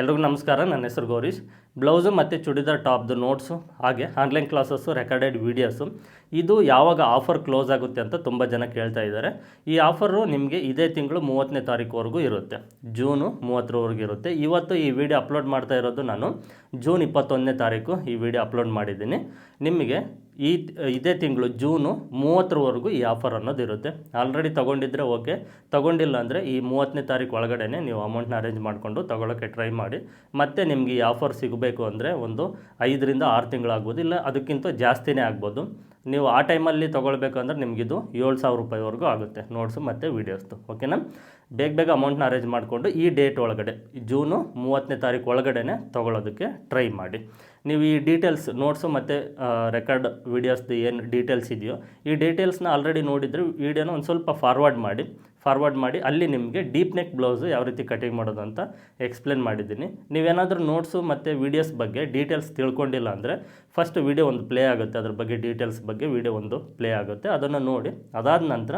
ಎಲ್ರಿಗೂ ನಮಸ್ಕಾರ, ನನ್ನ ಹೆಸರು ಗೌರೀಶ್. ಬ್ಲೌಸು ಮತ್ತು ಚೂಡಿದಾರ್ ಟಾಪ್ದು ನೋಟ್ಸು, ಹಾಗೆ ಆನ್ಲೈನ್ ಕ್ಲಾಸಸ್ಸು ರೆಕಾರ್ಡೆಡ್ ವೀಡಿಯೋಸು ಇದು ಯಾವಾಗ ಆಫರ್ ಕ್ಲೋಸ್ ಆಗುತ್ತೆ ಅಂತ ತುಂಬ ಜನ ಕೇಳ್ತಾ ಇದ್ದಾರೆ. ಈ ಆಫರು ನಿಮಗೆ ಇದೇ ತಿಂಗಳು ಮೂವತ್ತನೇ ತಾರೀಕುವರೆಗೂ ಇರುತ್ತೆ. ಜೂನು ಮೂವತ್ತರವರೆಗೂ ಇರುತ್ತೆ. ಇವತ್ತು ಈ ವಿಡಿಯೋ ಅಪ್ಲೋಡ್ ಮಾಡ್ತಾ ಇರೋದು ನಾನು. ಜೂನ್ ಇಪ್ಪತ್ತೊಂದನೇ ತಾರೀಕು ಈ ವಿಡಿಯೋ ಅಪ್ಲೋಡ್ ಮಾಡಿದ್ದೀನಿ. ನಿಮಗೆ ಈ, ಇದೇ ತಿಂಗಳು ಜೂನು ಮೂವತ್ತರವರೆಗೂ ಈ ಆಫರ್ ಅನ್ನೋದು ಇರುತ್ತೆ. ಆಲ್ರೆಡಿ ತೊಗೊಂಡಿದ್ರೆ ಓಕೆ ತೊಗೊಂಡಿಲ್ಲ ಅಂದರೆ ಈ ಮೂವತ್ತನೇ ತಾರೀಕು ಒಳಗಡೆ ನೀವು ಅಮೌಂಟ್ನ ಅರೇಂಜ್ ಮಾಡಿಕೊಂಡು ತೊಗೊಳಕ್ಕೆ ಟ್ರೈ ಮಾಡಿ. ಮತ್ತೆ ನಿಮಗೆ ಈ ಆಫರ್ ಸಿಗಬೇಕು ಅಂದರೆ ಒಂದು ಐದರಿಂದ ಆರು ತಿಂಗಳಾಗ್ಬೋದು, ಇಲ್ಲ ಅದಕ್ಕಿಂತ ಜಾಸ್ತಿನೇ ಆಗ್ಬೋದು. ನೀವು ಆ ಟೈಮಲ್ಲಿ ತೊಗೊಳ್ಬೇಕಂದ್ರೆ ನಿಮಗಿದು ಏಳು ಸಾವಿರ ರೂಪಾಯಿವರೆಗೂ ಆಗುತ್ತೆ. ನೋಟ್ಸು ಮತ್ತು ವೀಡಿಯೋಸ್ದು ಓಕೆನಾ ಬೇಗ ಬೇಗ ಅಮೌಂಟ್ನ ಅರೇಂಜ್ ಮಾಡಿಕೊಂಡು ಈ ಡೇಟ್ ಒಳಗಡೆ, ಜೂನು ಮೂವತ್ತನೇ ತಾರೀಕು ಒಳಗಡೆ ತೊಗೊಳೋದಕ್ಕೆ ಟ್ರೈ ಮಾಡಿ. ನೀವು ಈ ಡೀಟೇಲ್ಸ್ ನೋಟ್ಸು ಮತ್ತು ರೆಕಾರ್ಡ್ ವೀಡಿಯೋಸ್ದು ಏನು ಡೀಟೇಲ್ಸ್ ಇದೆಯೋ, ಈ ಡೀಟೇಲ್ಸ್ನ ಆಲ್ರೆಡಿ ನೋಡಿದರೆ ವೀಡಿಯೋನ ಒಂದು ಸ್ವಲ್ಪ ಫಾರ್ವರ್ಡ್ ಮಾಡಿ. ಫಾರ್ವರ್ಡ್ ಮಾಡಿ, ಅಲ್ಲಿ ನಿಮಗೆ ಡೀಪ್ ನೆಕ್ ಬ್ಲೌಸು ಯಾವ ರೀತಿ ಕಟಿಂಗ್ ಮಾಡೋದು ಅಂತ ಎಕ್ಸ್ಪ್ಲೇನ್ ಮಾಡಿದ್ದೀನಿ. ನೀವೇನಾದರೂ ನೋಟ್ಸು ಮತ್ತು ವೀಡಿಯೋಸ್ ಬಗ್ಗೆ ಡೀಟೇಲ್ಸ್ ತಿಳ್ಕೊಂಡಿಲ್ಲ ಅಂದರೆ ಫಸ್ಟ್ ವೀಡಿಯೋ ಒಂದು ಪ್ಲೇ ಆಗುತ್ತೆ. ಅದ್ರ ಬಗ್ಗೆ ಡೀಟೇಲ್ಸ್ ಬಗ್ಗೆ ವೀಡಿಯೋ ಒಂದು ಪ್ಲೇ ಆಗುತ್ತೆ. ಅದನ್ನು ನೋಡಿ, ಅದಾದ ನಂತರ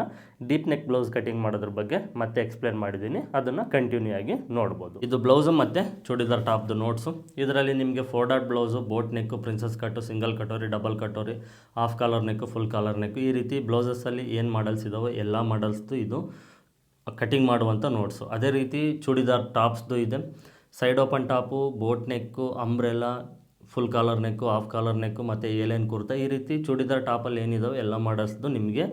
ಡೀಪ್ ನೆಕ್ ಬ್ಲೌಸ್ ಕಟಿಂಗ್ ಮಾಡೋದ್ರ ಬಗ್ಗೆ ಮತ್ತೆ ಎಕ್ಸ್ಪ್ಲೇನ್ ಮಾಡಿದ್ದೀನಿ. ಅದನ್ನು ಕಂಟಿನ್ಯೂ ಆಗಿ ನೋಡ್ಬೋದು. ಇದು ಬ್ಲೌಸು ಮತ್ತು ಚೂಡಿದಾರ್ ಟಾಪ್ದು ನೋಟ್ಸು ಇದರಲ್ಲಿ ನಿಮಗೆ four dot blouse boat neck princess cut single katori double katori half collar neck full collar neck ಈ ರೀತಿ ಬ್ಲೌಸಸ್ಸಲ್ಲಿ ಏನು ಮಾಡಲ್ಸ್ ಇದಾವೆ ಎಲ್ಲ ಮಾಡಲ್ಸ್ದು ಇದು ಕಟಿಂಗ್ ಮಾಡುವಂಥ ನೋಟ್ಸು ಅದೇ ರೀತಿ ಚೂಡಿದಾರ್ ಟಾಪ್ಸ್ದು ಇದೆ. Side open top boat neck umbrella full collar neck half collar neck ಮತ್ತು ಏಲೇನು ಕುರ್ತಾ ಈ ರೀತಿ ಚೂಡಿದಾರ್ ಟಾಪಲ್ಲಿ ಏನಿದಾವೆ ಎಲ್ಲ ಮಾಡಲ್ಸ್ದು ನಿಮಗೆ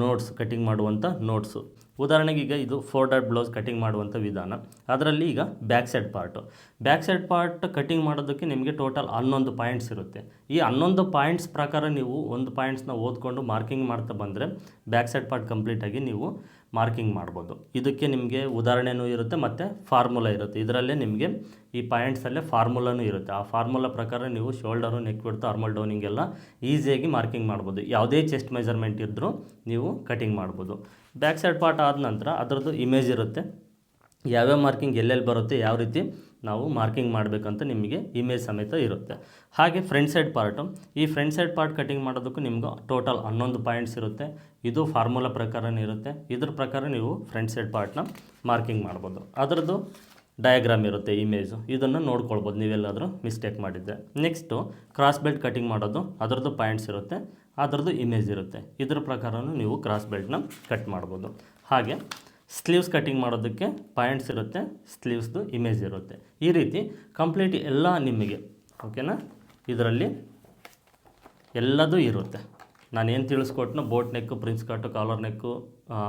ನೋಟ್ಸ್ ಕಟಿಂಗ್ ಮಾಡುವಂಥ ನೋಟ್ಸು ಉದಾಹರಣೆಗೆ ಈಗ ಇದು ಫೋರ್ ಡಾಟ್ ಬ್ಲೌಸ್ ಕಟಿಂಗ್ ಮಾಡುವಂಥ ವಿಧಾನ. ಅದರಲ್ಲಿ ಈಗ back side part back side part cutting ಮಾಡೋದಕ್ಕೆ ನಿಮಗೆ ಟೋಟಲ್ ಹನ್ನೊಂದು ಪಾಯಿಂಟ್ಸ್ ಇರುತ್ತೆ. ಈ ಹನ್ನೊಂದು ಪಾಯಿಂಟ್ಸ್ ಪ್ರಕಾರ ನೀವು ಒಂದು ಪಾಯಿಂಟ್ಸ್ನ ಓದ್ಕೊಂಡು ಮಾರ್ಕಿಂಗ್ ಮಾಡ್ತಾ ಬಂದರೆ ಬ್ಯಾಕ್ ಸೈಡ್ ಪಾರ್ಟ್ ಕಂಪ್ಲೀಟಾಗಿ ನೀವು ಮಾರ್ಕಿಂಗ್ ಮಾಡ್ಬೋದು. ಇದಕ್ಕೆ ನಿಮಗೆ ಉದಾಹರಣೆನೂ ಇರುತ್ತೆ ಮತ್ತು ಫಾರ್ಮುಲಾ ಇರುತ್ತೆ. ಇದರಲ್ಲೇ ನಿಮಗೆ ಈ ಪಾಯಿಂಟ್ಸಲ್ಲೇ ಫಾರ್ಮುಲಾನೂ ಇರುತ್ತೆ. ಆ ಫಾರ್ಮುಲಾ ಪ್ರಕಾರ ನೀವು ಶೋಲ್ಡರು ನೆಕ್ ಬಿಡ್ತು ಆರ್ಮಲ್ ಡೌನಿಂಗೆಲ್ಲ ಈಸಿಯಾಗಿ ಮಾರ್ಕಿಂಗ್ ಮಾಡ್ಬೋದು. ಯಾವುದೇ ಚೆಸ್ಟ್ ಮೆಜರ್ಮೆಂಟ್ ಇದ್ದರೂ ನೀವು ಕಟಿಂಗ್ ಮಾಡ್ಬೋದು. ಬ್ಯಾಕ್ ಸೈಡ್ ಪಾರ್ಟ್ ಆದ ನಂತರ ಅದರದ್ದು ಇಮೇಜ್ ಇರುತ್ತೆ. ಯಾವ್ಯಾವ ಮಾರ್ಕಿಂಗ್ ಎಲ್ಲೆಲ್ಲಿ ಬರುತ್ತೆ, ಯಾವ ರೀತಿ ನಾವು ಮಾರ್ಕಿಂಗ್ ಮಾಡಬೇಕಂತ ನಿಮಗೆ ಇಮೇಜ್ ಸಮೇತ ಇರುತ್ತೆ. ಹಾಗೆ ಫ್ರಂಟ್ ಸೈಡ್ ಪಾರ್ಟು ಈ ಫ್ರಂಟ್ ಸೈಡ್ ಪಾರ್ಟ್ ಕಟಿಂಗ್ ಮಾಡೋದಕ್ಕೂ ನಿಮ್ಗೆ ಟೋಟಲ್ ಹನ್ನೊಂದು ಪಾಯಿಂಟ್ಸ್ ಇರುತ್ತೆ. ಇದು ಫಾರ್ಮುಲಾ ಪ್ರಕಾರನೇ ಇರುತ್ತೆ. ಇದ್ರ ಪ್ರಕಾರ ನೀವು ಫ್ರಂಟ್ ಸೈಡ್ ಪಾರ್ಟ್ನ ಮಾರ್ಕಿಂಗ್ ಮಾಡ್ಬೋದು. ಅದರದ್ದು ಡಯಾಗ್ರಾಮ್ ಇರುತ್ತೆ ಇಮೇಜು ಇದನ್ನು ನೋಡ್ಕೊಳ್ಬೋದು. ನೀವೆಲ್ಲಾದರೂ ಮಿಸ್ಟೇಕ್ ಮಾಡಿದ್ದೆ ನೆಕ್ಸ್ಟು ಕ್ರಾಸ್ ಬೆಲ್ಟ್ ಕಟಿಂಗ್ ಮಾಡೋದು. ಅದರದ್ದು ಪಾಯಿಂಟ್ಸ್ ಇರುತ್ತೆ. ಅದರದ್ದು ಇಮೇಜ್ ಇರುತ್ತೆ. ಇದ್ರ ಪ್ರಕಾರನೂ ನೀವು ಕ್ರಾಸ್ ಬೆಲ್ಟ್ನ ಕಟ್ ಮಾಡ್ಬೋದು. ಹಾಗೆ ಸ್ಲೀವ್ಸ್ ಕಟ್ಟಿಂಗ್ ಮಾಡೋದಕ್ಕೆ ಪಾಯಿಂಟ್ಸ್ ಇರುತ್ತೆ ಸ್ಲೀವ್ಸ್ದು ಇಮೇಜ್ ಇರುತ್ತೆ. ಈ ರೀತಿ ಕಂಪ್ಲೀಟ್ ಎಲ್ಲ ನಿಮಗೆ ಓಕೆನಾ ಇದರಲ್ಲಿ ಎಲ್ಲದೂ ಇರುತ್ತೆ. ನಾನು ಏನು ತಿಳಿಸ್ಕೊಟ್ನೋ boat neck, prince cut collar neck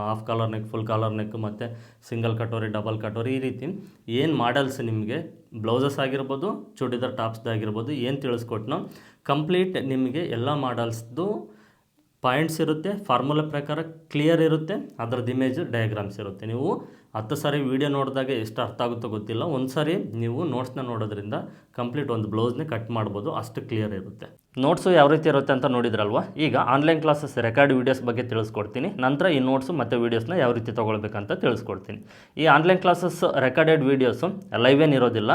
half collar neck, full collar neck ಮತ್ತು ಸಿಂಗಲ್ ಕಟೋರಿ, ಡಬಲ್ ಕಟೋರಿ ಈ ರೀತಿ ಏನು ಮಾಡಲ್ಸ್ ನಿಮಗೆ? ಬ್ಲೌಸಸ್ ಆಗಿರ್ಬೋದು, ಚೂಡಿದಾರ್ ಟಾಪ್ಸ್ದಾಗಿರ್ಬೋದು ಏನು ತಿಳಿಸ್ಕೊಟ್ನೋ ಕಂಪ್ಲೀಟ್ ನಿಮಗೆ ಎಲ್ಲ ಮಾಡಲ್ಸ್ದು ಪಾಯಿಂಟ್ಸ್ ಇರುತ್ತೆ, ಫಾರ್ಮುಲಾ ಪ್ರಕಾರ ಕ್ಲಿಯರ್ ಇರುತ್ತೆ, ಅದರದ್ದು ಇಮೇಜ್, ಡಯಾಗ್ರಾಮ್ಸ್ ಇರುತ್ತೆ. ನೀವು ಹತ್ತು ಸಾರಿ ವೀಡಿಯೋ ನೋಡಿದಾಗ ಎಷ್ಟು ಅರ್ಥ ಆಗುತ್ತೋ ಗೊತ್ತಿಲ್ಲ. ಒಂದು ಸಾರಿ ನೀವು ನೋಟ್ಸ್ನ ನೋಡೋದ್ರಿಂದ ಕಂಪ್ಲೀಟ್ ಒಂದು ಬ್ಲೌಸ್ನೇ ಕಟ್ ಮಾಡ್ಬೋದು, ಅಷ್ಟು ಕ್ಲಿಯರ್ ಇರುತ್ತೆ. ನೋಟ್ಸು ಯಾವ ರೀತಿ ಇರುತ್ತೆ ಅಂತ ನೋಡಿದ್ರಲ್ವ? ಈಗ ಆನ್ಲೈನ್ ಕ್ಲಾಸಸ್ ರೆಕಾರ್ಡ್ ವೀಡಿಯೋಸ್ ಬಗ್ಗೆ ತಿಳಿಸ್ಕೊಡ್ತೀನಿ. ನಂತರ ಈ ನೋಟ್ಸು ಮತ್ತು ವೀಡಿಯೋಸ್ನ ಯಾವ ರೀತಿ ತೊಗೊಳ್ಬೇಕಂತ ತಿಳಿಸ್ಕೊಡ್ತೀನಿ. ಈ online classes recorded videos live ಏನು ಇರೋದಿಲ್ಲ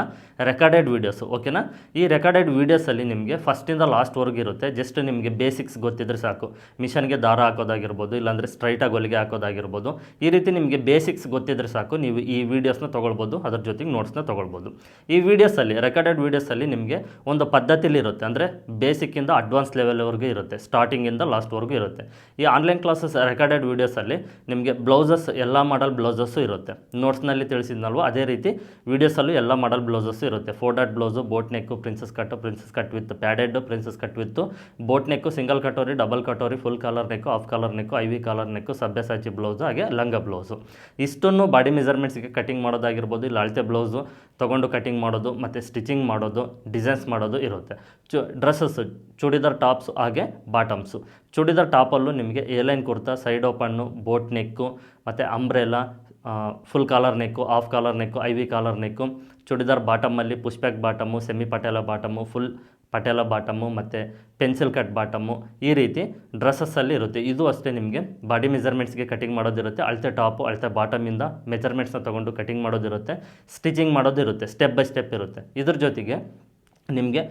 ರೆಕಾರ್ಡೆಡ್ ವೀಡಿಯೋಸು ಓಕೆನಾ ಈ ರೆಕಾರ್ಡೆಡ್ ವೀಡಿಯೋಸಲ್ಲಿ ನಿಮಗೆ ಫಸ್ಟಿಂದ ಲಾಸ್ಟ್ವರೆಗೂ ಇರುತ್ತೆ. ಜಸ್ಟ್ ನಿಮಗೆ ಬೇಸಿಕ್ಸ್ ಗೊತ್ತಿದ್ರೆ ಸಾಕು. ಮಿಷನ್ಗೆ ದಾರ ಹಾಕೋದಾಗಿರ್ಬೋದು, ಇಲ್ಲಾಂದರೆ ಸ್ಟ್ರೈಟಾಗಿ ಹೊಲಿಗೆ ಹಾಕೋದಾಗಿರ್ಬೋದು. ಈ ರೀತಿ ನಿಮಗೆ ಬೇಸಿಕ್ಸ್ ಗೊತ್ತಿದ್ರೆ ಸಾಕು, ನೀವು ಈ ವೀಡಿಯೋಸ್ನ ತೊಗೊಳ್ಬೋದು, ಅದ್ರ ಜೊತೆಗೆ ನೋಟ್ಸ್ನ ತೊಗೊಳ್ಬೋದು. ಈ ವೀಡಿಯೋಸಲ್ಲಿ ರೆಕಾರ್ಡೆಡ್ ವೀಡಿಯೋಸಲ್ಲಿ ನಿಮಗೆ ಒಂದು ಪದ್ಧತಿಲಿ ಇರುತ್ತೆ. ಅಂದರೆ ಬೇಸಿಕ್ಕಿಂದ ಅಡ್ವಾನ್ಸ್ ಲೆವೆಲ್ವರೆಗೂ ಇರುತ್ತೆ ಸ್ಟಾರ್ಟಿಂಗಿಂದ ಲಾಸ್ಟ್ವರೆಗೂ ಇರುತ್ತೆ. ಈ ಆನ್ಲೈನ್ ಕ್ಲಾಸಸ್ ರೆಕಾರ್ಡೆಡ್ ವೀಡಿಯೋಸಲ್ಲಿ ನಿಮಗೆ ಬ್ಲೌಸಸ್ ಎಲ್ಲ ಮಾಡಲ್ ಬ್ಲೌಸಸ್ಸು ಇರುತ್ತೆ. ನೋಟ್ಸ್ನಲ್ಲಿ ತಿಳಿಸಿದ್ನಲ್ವ? ಅದೇ ರೀತಿ ವೀಡಿಯೋಸಲ್ಲೂ ಎಲ್ಲ ಮಾಡಲ್ ಬ್ಲೌಸಸ್ಸು ಇರುತ್ತೆ. Four dot blouse boat neck princess cut princess cut with padded princess cut with boat neck single katori double katori full collar neck half collar neck I V collar neck ಸಭ್ಯಸಾಚಿ blouse ಹಾಗೆ ಲಂಗ blouse ಇಷ್ಟನ್ನು body ಮೆಜರ್ಮೆಂಟ್ಸ್ಗೆ cutting ಮಾಡೋದಾಗಿರ್ಬೋದು, ಇಲ್ಲ ಅಳತೆ blouse ತೊಗೊಂಡು cutting ಮಾಡೋದು, ಮತ್ತು stitching ಮಾಡೋದು ಡಿಸೈನ್ಸ್ ಮಾಡೋದು ಇರುತ್ತೆ. ಚು ಡ್ರೆಸ್ಸಸ್ಸು ಚೂಡಿದಾರ್ ಟಾಪ್ಸ್ ಹಾಗೆ ಬಾಟಮ್ಸು ಚೂಡಿದಾರ್ ಟಾಪಲ್ಲೂ ನಿಮಗೆ A line kurta side open boat neck ಮತ್ತು umbrella full collar neck off collar neck I V collar neck churidar ಬಾಟಮಲ್ಲಿ ಪುಷ್ಪ್ಯಾಕ್ bottom semi Patiala bottom full Patiala bottom ಮತ್ತು ಪೆನ್ಸಿಲ್ ಕಟ್ ಬಾಟಮು ಈ ರೀತಿ ಡ್ರೆಸ್ಸಸ್ಸಲ್ಲಿ ಇರುತ್ತೆ. ಇದು ಅಷ್ಟೇ ನಿಮಗೆ ಬಾಡಿ ಮೆಜರ್ಮೆಂಟ್ಸ್ಗೆ ಕಟಿಂಗ್ ಮಾಡೋದಿರುತ್ತೆ. ಅಳತೆ ಟಾಪು ಅಳತೆ ಬಾಟಮಿಂದ ಮೆಜರ್ಮೆಂಟ್ಸ್ನ ತೊಗೊಂಡು ಕಟಿಂಗ್ ಮಾಡೋದಿರುತ್ತೆ. ಸ್ಟಿಚಿಂಗ್ ಮಾಡೋದಿರುತ್ತೆ ಸ್ಟೆಪ್ ಬೈ ಸ್ಟೆಪ್ ಇರುತ್ತೆ. ಇದ್ರ ಜೊತೆಗೆ ನಿಮಗೆ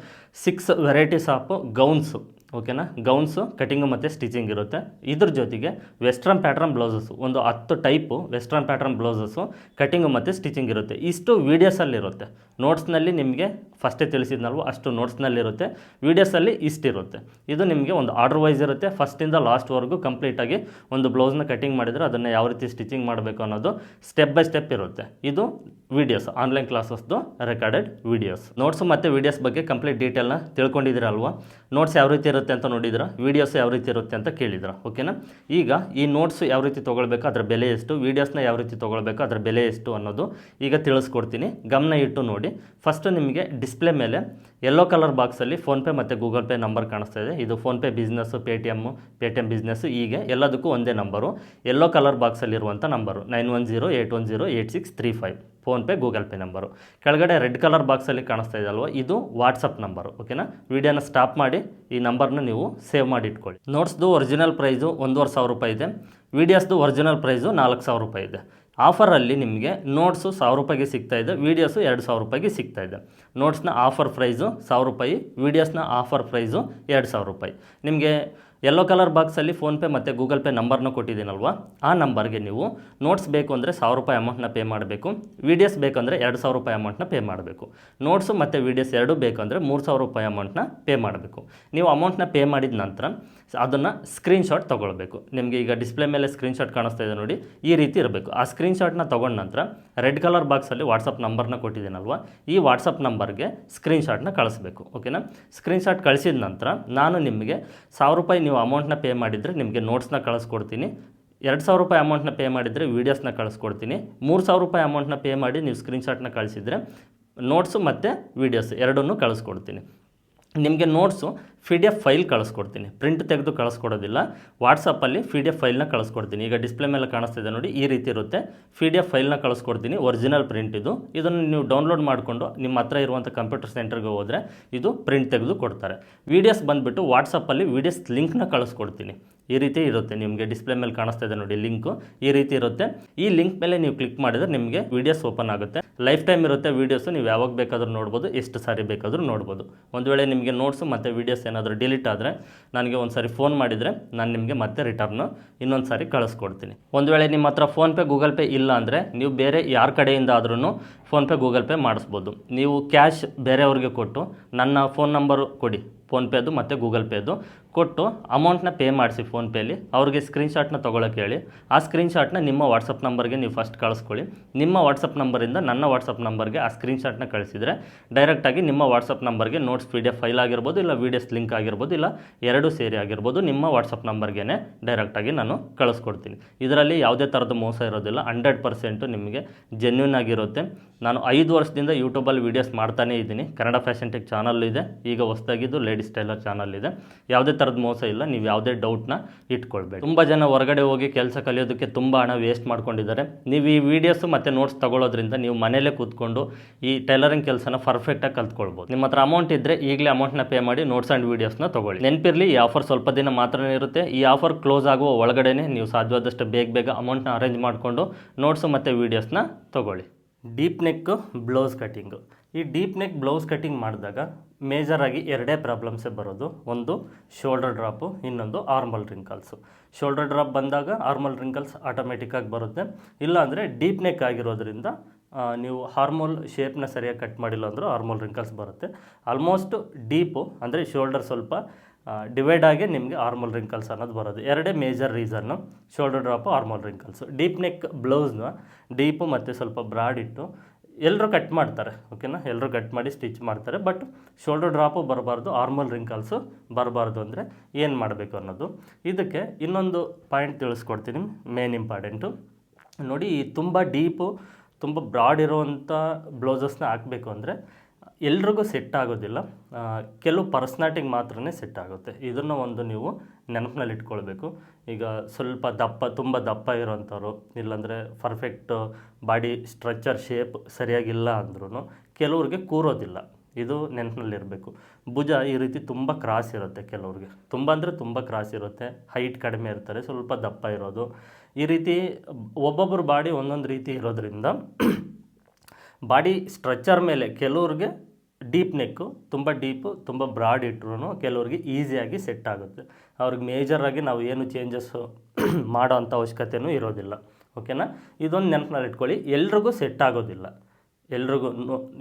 ಸಿಕ್ಸ್ ವೆರೈಟೀಸ್ ಆಫ್ ಗೌನ್ಸು ಓಕೆನಾ ಗೌನ್ಸು ಕಟಿಂಗು ಮತ್ತು ಸ್ಟಿಚಿಂಗ್ ಇರುತ್ತೆ. ಇದ್ರ ಜೊತೆಗೆ ವೆಸ್ಟ್ರನ್ ಪ್ಯಾಟ್ರನ್ ಬ್ಲೌಸಸ್ಸು ಒಂದು ಹತ್ತು type western pattern blouses cutting ಮತ್ತು ಸ್ಟಿಚಿಂಗ್ ಇರುತ್ತೆ. ಇಷ್ಟು ವೀಡಿಯೋಸಲ್ಲಿರುತ್ತೆ ನೋಟ್ಸ್ನಲ್ಲಿ ನಿಮಗೆ ಫಸ್ಟೇ ತಿಳಿಸಿದ್ನಲ್ವ, ಅಷ್ಟು ನೋಟ್ಸ್ನಲ್ಲಿರುತ್ತೆ ವೀಡಿಯೋಸಲ್ಲಿ ಇಷ್ಟಿರುತ್ತೆ ಇದು ನಿಮಗೆ ಒಂದು ಆರ್ಡರ್ ವೈಸ್ ಇರುತ್ತೆ. ಫಸ್ಟಿಂದ ಲಾಸ್ಟ್ವರೆಗೂ ಕಂಪ್ಲೀಟಾಗಿ ಒಂದು ಬ್ಲೌಸ್ನ ಕಟಿಂಗ್ ಮಾಡಿದರೆ ಅದನ್ನು ಯಾವ ರೀತಿ ಸ್ಟಿಚಿಂಗ್ ಮಾಡಬೇಕು ಅನ್ನೋದು ಸ್ಟೆಪ್ ಬೈ ಸ್ಟೆಪ್ ಇರುತ್ತೆ. ಇದು ವೀಡಿಯೋಸ್ ಆನ್ಲೈನ್ ಕ್ಲಾಸಸ್ದು ರೆಕಾರ್ಡೆಡ್ ವೀಡಿಯೋಸ್ ನೋಟ್ಸ್ ಮತ್ತು ವೀಡಿಯೋಸ್ ಬಗ್ಗೆ ಕಂಪ್ಲೀಟ್ ಡೀಟೇಲ್ನ ತಿಳ್ಕೊಂಡಿದ್ದೀರಲ್ವ? ನೋಟ್ಸ್ ಯಾವ ರೀತಿ ಇರುತ್ತೆ? ಅಂತ ನೋಡಿದ್ರ ವೀಡಿಯೋಸ್ ಯಾವ ರೀತಿ ಇರುತ್ತೆ ಅಂತ ಕೇಳಿದ್ರ ಓಕೆನಾ ಈಗ ಈ ನೋಟ್ಸ್ ಯಾವ ರೀತಿ ತೊಗೊಳ್ಬೇಕು, ಅದರ ಬೆಲೆ ಎಷ್ಟು? ವೀಡಿಯೋಸ್ನ ಯಾವ ರೀತಿ ತೊಗೊಳ್ಬೇಕು, ಅದರ ಬೆಲೆ ಎಷ್ಟು ಅನ್ನೋದು ಈಗ ತಿಳಿಸ್ಕೊಡ್ತೀನಿ. ಗಮನ ಇಟ್ಟು ನೋಡಿ. ಫಸ್ಟು ನಿಮಗೆ ಡಿಸ್ಪ್ಲೇ ಮೇಲೆ ಯೆಲ್ಲೋ ಕಲರ್ ಬಾಕ್ಸಲ್ಲಿ ಫೋನ್ಪೇ ಮತ್ತು ಗೂಗಲ್ ಪೇ ನಂಬರ್ ಕಾಣಿಸ್ತಾ ಇದೆ. ಇದು PhonePe business Paytm Paytm business ಹೀಗೆ ಎಲ್ಲದಕ್ಕೂ ಒಂದೇ number yellow colour ಬಾಕ್ಸಲ್ಲಿರುವಂಥ number nine one zero eight one zero eight six three five PhonePe Google Pay number. ಕೆಳಗಡೆ ರೆಡ್ ಕಲರ್ ಬಾಕ್ಸಲ್ಲಿ ಕಾಣಿಸ್ತಾ ಇದೆ ಅಲ್ವಾ? ಇದು ವಾಟ್ಸಪ್ ನಂಬರು, ಓಕೆನಾ? ವಿಡಿಯೋನ ಸ್ಟಾಪ್ ಮಾಡಿ ಈ ನಂಬರ್ನ ನೀವು ಸೇವ್ ಮಾಡಿ ಇಟ್ಕೊಳ್ಳಿ. ನೋಟ್ಸ್ದು ಒರಿಜಿನಲ್ ಪ್ರೈಸು ಒಂದೂವರೆ ಸಾವಿರ ರೂಪಾಯಿ ಇದೆ. ವೀಡಿಯೋಸ್ದು ಒರಿಜಿನಲ್ ಪ್ರೈಸು ನಾಲ್ಕು ಸಾವಿರ ರೂಪಾಯಿ ಇದೆ. ಆಫರಲ್ಲಿ ನಿಮಗೆ ನೋಟ್ಸು ಸಾವಿರ ರೂಪಾಯಿಗೆ ಸಿಗ್ತಾ ಇದೆ, ವೀಡಿಯೋಸು ಎರಡು ಸಾವಿರ ರೂಪಾಯಿಗೆ ಸಿಗ್ತಾ ಇದೆ. ನೋಟ್ಸ್ನ ಆಫರ್ ಪ್ರೈಸು ಸಾವಿರ ರೂಪಾಯಿ, ವೀಡಿಯೋಸ್ನ ಆಫರ್ ಪ್ರೈಸು ಎರಡು ಸಾವಿರ ರೂಪಾಯಿ. ನಿಮಗೆ ಯೆಲ್ಲೋ ಕಲರ್ ಬಾಕ್ಸಲ್ಲಿ ಫೋನ್ಪೇ ಮತ್ತು ಗೂಗಲ್ ಪೇ ನಂಬರ್ನ ಕೊಟ್ಟಿದ್ದೀನಲ್ವ? ಆ ನಂಬರ್ಗೆ ನೀವು ನೋಟ್ಸ್ ಬೇಕು ಅಂದರೆ ಸಾವಿರ ರೂಪಾಯಿ ಅಮೌಂಟ್ನ ಪೇ ಮಾಡಬೇಕು. ವಿಡಿಯೋಸ್ ಬೇಕಂದರೆ ಎರಡು ಸಾವಿರ ರೂಪಾಯಿ ಅಮೌಂಟ್ನ ಪೇ ಮಾಡಬೇಕು. ನೋಟ್ಸು ಮತ್ತು ವಿಡಿಯೋಸ್ ಎರಡೂ ಬೇಕಂದರೆ ಮೂರು ಸಾವಿರ ರೂಪಾಯಿ ಅಮೌಂಟ್ನ ಪೇ ಮಾಡಬೇಕು. ನೀವು ಅಮೌಂಟ್ನ ಪೇ ಮಾಡಿದ ನಂತರ ಅದನ್ನು ಸ್ಕ್ರೀನ್ಶಾಟ್ ತೊಗೊಳ್ಬೇಕು. ನಿಮಗೆ ಈಗ ಡಿಸ್ಪ್ಲೇ ಮೇಲೆ ಸ್ಕ್ರೀನ್ಶಾಟ್ ಕಾಣಿಸ್ತಾ ಇದೆ ನೋಡಿ, ಈ ರೀತಿ ಇರಬೇಕು. ಆ ಸ್ಕ್ರೀನ್ಶಾಟ್ನ ತೊಗೊಂಡ ನಂತರ ರೆಡ್ ಕಲರ್ ಬಾಕ್ಸಲ್ಲಿ ವಾಟ್ಸಪ್ ನಂಬರ್ನ ಕೊಟ್ಟಿದ್ದೀನಲ್ವ? ಈ ವಾಟ್ಸಪ್ ನಂಬರ್ಗೆ ಸ್ಕ್ರೀನ್ಶಾಟ್ನ ಕಳಿಸ್ಬೇಕು ಓಕೆನಾ ಸ್ಕ್ರೀನ್ಶಾಟ್ ಕಳಿಸಿದ ನಂತರ ನಾನು ನಿಮಗೆ ಸಾವಿರ ರೂಪಾಯಿ ನೀವು ಅಮೌಂಟ್ನ ಪೇ ಮಾಡಿದರೆ ನಿಮಗೆ ನೋಟ್ಸ್ನ ಕಳಿಸ್ಕೊಡ್ತೀನಿ. ಎರಡು ಸಾವಿರ ರೂಪಾಯಿ ಅಮೌಂಟ್ನ ಪೇ ಮಾಡಿದರೆ ವೀಡಿಯೋಸ್ನ ಕಳಿಸ್ಕೊಡ್ತೀನಿ. ಮೂರು ಸಾವಿರ ರೂಪಾಯಿ ಅಮೌಂಟ್ನ ಪೇ ಮಾಡಿ ನೀವು ಸ್ಕ್ರೀನ್ಶಾಟ್ನ ಕಳಿಸಿದರೆ ನೋಟ್ಸು ಮತ್ತು ವೀಡಿಯೋಸ್ ಎರಡನ್ನೂ ಕಳಿಸ್ಕೊಡ್ತೀನಿ. ನಿಮಗೆ notes P D F file ಕಳಿಸ್ಕೊಡ್ತೀನಿ. ಪ್ರಿಂಟ್ ತೆಗೆದು ಕಳಿಸ್ಕೊಡೋದಿಲ್ಲ. ವಾಟ್ಸಪ್ಪಲ್ಲಿ ಪಿ ಡಿ ಎಫ್ ಫೈಲ್ನ ಕಳಿಸ್ಕೊಡ್ತೀನಿ. ಈಗ ಡಿಸ್ಪ್ಲೇ ಮೇಲೆ ಕಾಣಿಸ್ತಿದೆ ನೋಡಿ, ಈ ರೀತಿ ಇರುತ್ತೆ. ಪಿ ಡಿ ಎಫ್ ಫೈಲ್ನ ಕಳಿಸ್ಕೊಡ್ತೀನಿ. ಒರಿಜಿನಲ್ ಪ್ರಿಂಟ್ ಇದು. ಇದನ್ನು ನೀವು ಡೌನ್ಲೋಡ್ ಮಾಡಿಕೊಂಡು ನಿಮ್ಮ ಹತ್ರ ಇರುವಂಥ ಕಂಪ್ಯೂಟರ್ ಸೆಂಟರ್ಗೆ ಹೋದರೆ ಇದು ಪ್ರಿಂಟ್ ತೆಗೆದು ಕೊಡ್ತಾರೆ. ವೀಡಿಯೋಸ್ ಬಂದುಬಿಟ್ಟು ವಾಟ್ಸಪ್ಪಲ್ಲಿ ವೀಡಿಯೋಸ್ ಲಿಂಕ್ನ ಕಳಿಸ್ಕೊಡ್ತೀನಿ. ಈ ರೀತಿ ಇರುತ್ತೆ. ನಿಮಗೆ ಡಿಸ್ಪ್ಲೇ ಮೇಲೆ ಕಾಣಿಸ್ತಾ ಇದೆ ನೋಡಿ ಲಿಂಕು ಈ ರೀತಿ ಇರುತ್ತೆ. ಈ ಲಿಂಕ್ ಮೇಲೆ ನೀವು ಕ್ಲಿಕ್ ಮಾಡಿದರೆ ನಿಮಗೆ ವೀಡಿಯೋಸ್ ಓಪನ್ ಆಗುತ್ತೆ. ಲೈಫ್ ಟೈಮ್ ಇರುತ್ತೆ ವೀಡಿಯೋಸು ನೀವು ಯಾವಾಗ ಬೇಕಾದರೂ ನೋಡ್ಬೋದು, ಎಷ್ಟು ಸಾರಿ ಬೇಕಾದರೂ ನೋಡ್ಬೋದು. ಒಂದು ವೇಳೆ ನಿಮಗೆ ನೋಟ್ಸು ಮತ್ತು ವೀಡಿಯೋಸ್ ಏನಾದರೂ ಡಿಲೀಟ್ ಆದರೆ ನನಗೆ ಒಂದು ಸಾರಿ ಫೋನ್ ಮಾಡಿದರೆ ನಾನು ನಿಮಗೆ ಮತ್ತೆ ರಿಟರ್ನು ಇನ್ನೊಂದು ಸಾರಿ ಕಳಿಸ್ಕೊಡ್ತೀನಿ. ಒಂದು ವೇಳೆ ನಿಮ್ಮ ಹತ್ರ ಫೋನ್ಪೇ ಗೂಗಲ್ ಪೇ ಇಲ್ಲ ಅಂದರೆ ನೀವು ಬೇರೆ ಯಾರ ಕಡೆಯಿಂದ ಆದ್ರೂ ಫೋನ್ಪೇ ಗೂಗಲ್ ಪೇ ಮಾಡಿಸ್ಬೋದು. ನೀವು ಕ್ಯಾಶ್ ಬೇರೆಯವ್ರಿಗೆ ಕೊಟ್ಟು ನನ್ನ ಫೋನ್ ನಂಬರು ಕೊಡಿ. ಫೋನ್ಪೇದು ಮತ್ತು ಗೂಗಲ್ ಪೇದು ಕೊಟ್ಟು ಅಮೌಂಟ್ನ ಪೇ ಮಾಡಿಸಿ ಫೋನ್ಪೇಲಿ. ಅವ್ರಿಗೆ ಸ್ಕ್ರೀನ್ಶಾಟ್ನ ತೊಗೊಳಕ್ಕೆ ಹೇಳಿ. ಆ ಸ್ಕ್ರೀನ್ಶಾಟ್ನ ನಿಮ್ಮ ವಾಟ್ಸಪ್ ನಂಬರ್ಗೆ ನೀವು ಫಸ್ಟ್ ಕಳಿಸ್ಕೊಳ್ಳಿ. ನಿಮ್ಮ ವಾಟ್ಸಪ್ ನಂಬರಿಂದ ನನ್ನ ವಾಟ್ಸಪ್ ನಂಬರ್ಗೆ ಆ ಸ್ಕ್ರೀನ್ಶಾಟ್ನ ಕಳಿಸಿದರೆ ಡೈರೆಕ್ಟಾಗಿ ನಿಮ್ಮ ವಾಟ್ಸಪ್ ನಂಬರ್ಗೆ notes P D F file ಆಗಿರ್ಬೋದು ಇಲ್ಲ ವೀಡಿಯೋಸ್ ಲಿಂಕ್ ಆಗಿರ್ಬೋದು ಇಲ್ಲ ಎರಡು ಸೇರಿ ಆಗಿರ್ಬೋದು ನಿಮ್ಮ ವಾಟ್ಸಪ್ ನಂಬರ್ಗೆ ಡೈರೆಕ್ಟಾಗಿ ನಾನು ಕಳಿಸ್ಕೊಡ್ತೀನಿ. ಇದರಲ್ಲಿ ಯಾವುದೇ ಥರದ ಮೋಸ ಇರೋದಿಲ್ಲ. ಹಂಡ್ರೆಡ್ ಪರ್ಸೆಂಟು ನಿಮಗೆ ಜೆನ್ಯೂನ್ ಆಗಿರುತ್ತೆ. ನಾನು ಐದು ವರ್ಷದಿಂದ ಯೂಟ್ಯೂಬಲ್ಲಿ ವೀಡಿಯೋಸ್ ಮಾಡ್ತಾನೇ ಇದ್ದೀನಿ. ಕನ್ನಡ ಫ್ಯಾಷನ್ ಟೆಕ್ ಚಾನಲ್ ಇದೆ. ಈಗ ಹೊಸದಾಗಿದ್ದು ಲೇಡೀಸ್ ಟೈಲರ್ ಚಾನಲ್ ಇದೆ. ಯಾವುದೇ ಥರದ ಮೋಸ ಇಲ್ಲ, ನೀವು ಯಾವುದೇ ಡೌಟ್ನ ಇಟ್ಕೊಳ್ಬೇಕು ತುಂಬ ಜನ ಹೊರಗಡೆ ಹೋಗಿ ಕೆಲಸ ಕಲಿಯೋದಕ್ಕೆ ತುಂಬ ಹಣ ವೇಸ್ಟ್ ಮಾಡ್ಕೊಂಡಿದ್ದಾರೆ. ನೀವು ಈ ವೀಡಿಯೋಸ್ ಮತ್ತು ನೋಟ್ಸ್ ತಗೊಳ್ಳೋದ್ರಿಂದ ನೀವು ಮನೇಲೇ ಕೂತ್ಕೊಂಡು ಈ ಟೈಲರಿಂಗ್ ಕೆಲಸನ ಪರ್ಫೆಕ್ಟಾಗಿ ಕಲ್ತ್ಕೊಳ್ಬೋದು. ನಿಮ್ಮ ಹತ್ರ ಅಮೌಂಟ್ ಇದ್ದರೆ ಈಗಲೇ ಅಮೌಂಟ್ನ ಪೇ ಮಾಡಿ ನೋಟ್ಸ್ ಆ್ಯಂಡ್ ವೀಡಿಯೋಸ್ನ ತಗೊಳ್ಳಿ. ನೆನಪಿರಲಿ, ಈ ಆಫರ್ ಸ್ವಲ್ಪ ದಿನ ಮಾತ್ರನೇ ಇರುತ್ತೆ. ಈ ಆಫರ್ ಕ್ಲೋಸ್ ಆಗುವ ಒಳಗಡೆನೇ ನೀವು ಸಾಧ್ಯವಾದಷ್ಟು ಬೇಗ ಬೇಗ ಅಮೌಂಟ್ನ ಅರೇಂಜ್ ಮಾಡಿಕೊಂಡು ನೋಟ್ಸು ಮತ್ತು ವೀಡಿಯೋಸ್ನ ತಗೊಳ್ಳಿ. ಡೀಪ್ ನೆಕ್ ಬ್ಲೌಸ್ ಕಟ್ಟಿಂಗು ಈ ಡೀಪ್ ನೆಕ್ ಬ್ಲೌಸ್ ಕಟ್ಟಿಂಗ್ ಮಾಡಿದಾಗ ಮೇಜರಾಗಿ ಎರಡೇ ಪ್ರಾಬ್ಲಮ್ಸೇ ಬರೋದು. ಒಂದು ಶೋಲ್ಡರ್ ಡ್ರಾಪು ಇನ್ನೊಂದು ಆರ್ಮಲ್ ರಿಂಕಲ್ಸು ಶೋಲ್ಡರ್ ಡ್ರಾಪ್ ಬಂದಾಗ ಆರ್ಮಲ್ ರಿಂಕಲ್ಸ್ ಆಟೋಮೆಟಿಕ್ಕಾಗಿ ಬರುತ್ತೆ. ಇಲ್ಲಾಂದರೆ ಡೀಪ್ ನೆಕ್ ಆಗಿರೋದ್ರಿಂದ ನೀವು ಹಾರ್ಮೋಲ್ ಶೇಪ್ನ ಸರಿಯಾಗಿ ಕಟ್ ಮಾಡಿಲ್ಲ ಅಂದರೂ ಹಾರ್ಮೋಲ್ ರಿಂಕಲ್ಸ್ ಬರುತ್ತೆ. ಆಲ್ಮೋಸ್ಟ್ ಡೀಪು, ಅಂದರೆ ಶೋಲ್ಡರ್ ಸ್ವಲ್ಪ ಡಿವೈಡ್ ಆಗಿ ನಿಮಗೆ ಆರ್ಮಲ್ ರಿಂಕಲ್ಸ್ ಅನ್ನೋದು ಬರೋದು. ಎರಡೇ major reason shoulder drop armhole wrinkles deep neck ಬ್ಲೌಸ್ನ deep ಮತ್ತು ಸ್ವಲ್ಪ ಬ್ರಾಡ್ ಇಟ್ಟು ಎಲ್ಲರೂ ಕಟ್ ಮಾಡ್ತಾರೆ ಓಕೆನಾ ಎಲ್ಲರೂ ಕಟ್ ಮಾಡಿ ಸ್ಟಿಚ್ ಮಾಡ್ತಾರೆ ಬಟ್ ಶೋಲ್ಡರ್ ಡ್ರಾಪು ಬರಬಾರ್ದು ಆರ್ಮಲ್ ರಿಂಕಲ್ಸು ಬರಬಾರ್ದು ಅಂದರೆ ಏನು ಮಾಡಬೇಕು ಅನ್ನೋದು. ಇದಕ್ಕೆ ಇನ್ನೊಂದು ಪಾಯಿಂಟ್ ತಿಳಿಸ್ಕೊಡ್ತೀನಿ ಮೇನ್ ಇಂಪಾರ್ಟೆಂಟು ನೋಡಿ ತುಂಬ ಡೀಪು ತುಂಬ ಬ್ರಾಡ್ ಇರುವಂಥ ಬ್ಲೌಸಸ್ನ ಹಾಕಬೇಕು ಅಂದರೆ ಎಲ್ರಿಗೂ ಸೆಟ್ ಆಗೋದಿಲ್ಲ. ಕೆಲವು ಪರ್ಸ್ನಾಟಿಗೆ ಮಾತ್ರ ಸೆಟ್ ಆಗುತ್ತೆ. ಇದನ್ನು ಒಂದು ನೀವು ನೆನಪಿನಲ್ಲಿ ಇಟ್ಕೊಳ್ಬೇಕು ಈಗ ಸ್ವಲ್ಪ ದಪ್ಪ, ತುಂಬ ದಪ್ಪ ಇರೋಂಥವ್ರು, ಇಲ್ಲಾಂದರೆ ಪರ್ಫೆಕ್ಟ್ ಬಾಡಿ ಸ್ಟ್ರಕ್ಚರ್ ಶೇಪ್ ಸರಿಯಾಗಿಲ್ಲ ಅಂದ್ರೂ ಕೆಲವ್ರಿಗೆ ಕೂರೋದಿಲ್ಲ. ಇದು ನೆನಪಿನಲ್ಲಿರಬೇಕು. ಭುಜ ಈ ರೀತಿ ತುಂಬ ಕ್ರಾಸ್ ಇರುತ್ತೆ ಕೆಲವ್ರಿಗೆ. ತುಂಬ ಅಂದರೆ ತುಂಬ ಕ್ರಾಸ್ ಇರುತ್ತೆ. ಹೈಟ್ ಕಡಿಮೆ ಇರ್ತಾರೆ, ಸ್ವಲ್ಪ ದಪ್ಪ ಇರೋದು. ಈ ರೀತಿ ಒಬ್ಬೊಬ್ಬರು ಬಾಡಿ ಒಂದೊಂದು ರೀತಿ ಇರೋದ್ರಿಂದ ಬಾಡಿ ಸ್ಟ್ರಕ್ಚರ್ ಮೇಲೆ ಕೆಲವ್ರಿಗೆ ಡೀಪ್ ನೆಕ್ಕು, ತುಂಬ ಡೀಪು, ತುಂಬ ಬ್ರಾಡ್ ಇಟ್ರು ಕೆಲವ್ರಿಗೆ ಈಸಿಯಾಗಿ ಸೆಟ್ ಆಗುತ್ತೆ. ಅವ್ರಿಗೆ ಮೇಜರಾಗಿ ನಾವು ಏನು ಚೇಂಜಸ್ಸು ಮಾಡೋ ಅಂಥ ಅವಶ್ಯಕತೆಯೂ ಇರೋದಿಲ್ಲ. ಓಕೆನಾ? ಇದೊಂದು ನೆನಪಿನಲ್ಲಿ ಇಟ್ಕೊಳ್ಳಿ. ಎಲ್ರಿಗೂ ಸೆಟ್ ಆಗೋದಿಲ್ಲ. ಎಲ್ರಿಗೂ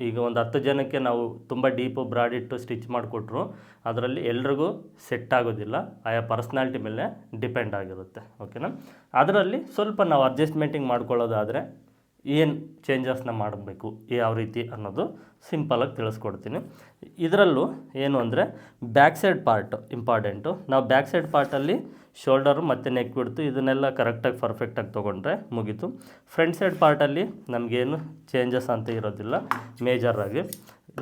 ಈಗ ಒಂದು ಹತ್ತು ಜನಕ್ಕೆ ನಾವು ತುಂಬ ಡೀಪು, ಬ್ರಾಡ್ ಇಟ್ಟು ಸ್ಟಿಚ್ ಮಾಡಿಕೊಟ್ರು, ಅದರಲ್ಲಿ ಎಲ್ರಿಗೂ ಸೆಟ್ ಆಗೋದಿಲ್ಲ. ಆಯಾ ಪರ್ಸ್ನಾಲಿಟಿ ಮೇಲೆ ಡಿಪೆಂಡ್ ಆಗಿರುತ್ತೆ. ಓಕೆನಾ? ಅದರಲ್ಲಿ ಸ್ವಲ್ಪ ನಾವು ಅಡ್ಜಸ್ಟ್ಮೆಂಟಿಂಗ್ ಮಾಡ್ಕೊಳ್ಳೋದಾದರೆ ಏನು ಚೇಂಜಸ್ನ ಮಾಡಬೇಕು ಯಾವ ರೀತಿ ಅನ್ನೋದು ಸಿಂಪಲಾಗಿ ತಿಳಿಸ್ಕೊಡ್ತೀನಿ. ಇದರಲ್ಲೂ ಏನು ಅಂದರೆ ಬ್ಯಾಕ್ ಸೈಡ್ ಪಾರ್ಟ್ ಇಂಪಾರ್ಟೆಂಟು ನಾವು ಬ್ಯಾಕ್ ಸೈಡ್ ಪಾರ್ಟಲ್ಲಿ ಶೋಲ್ಡರು ಮತ್ತು ನೆಕ್ ಬಿಡ್ತು ಇದನ್ನೆಲ್ಲ ಕರೆಕ್ಟಾಗಿ ಪರ್ಫೆಕ್ಟಾಗಿ ತೊಗೊಂಡ್ರೆ ಮುಗೀತು. ಫ್ರಂಟ್ ಸೈಡ್ ಪಾರ್ಟಲ್ಲಿ ನಮಗೇನು ಚೇಂಜಸ್ ಅಂತ ಇರೋದಿಲ್ಲ ಮೇಜರಾಗಿ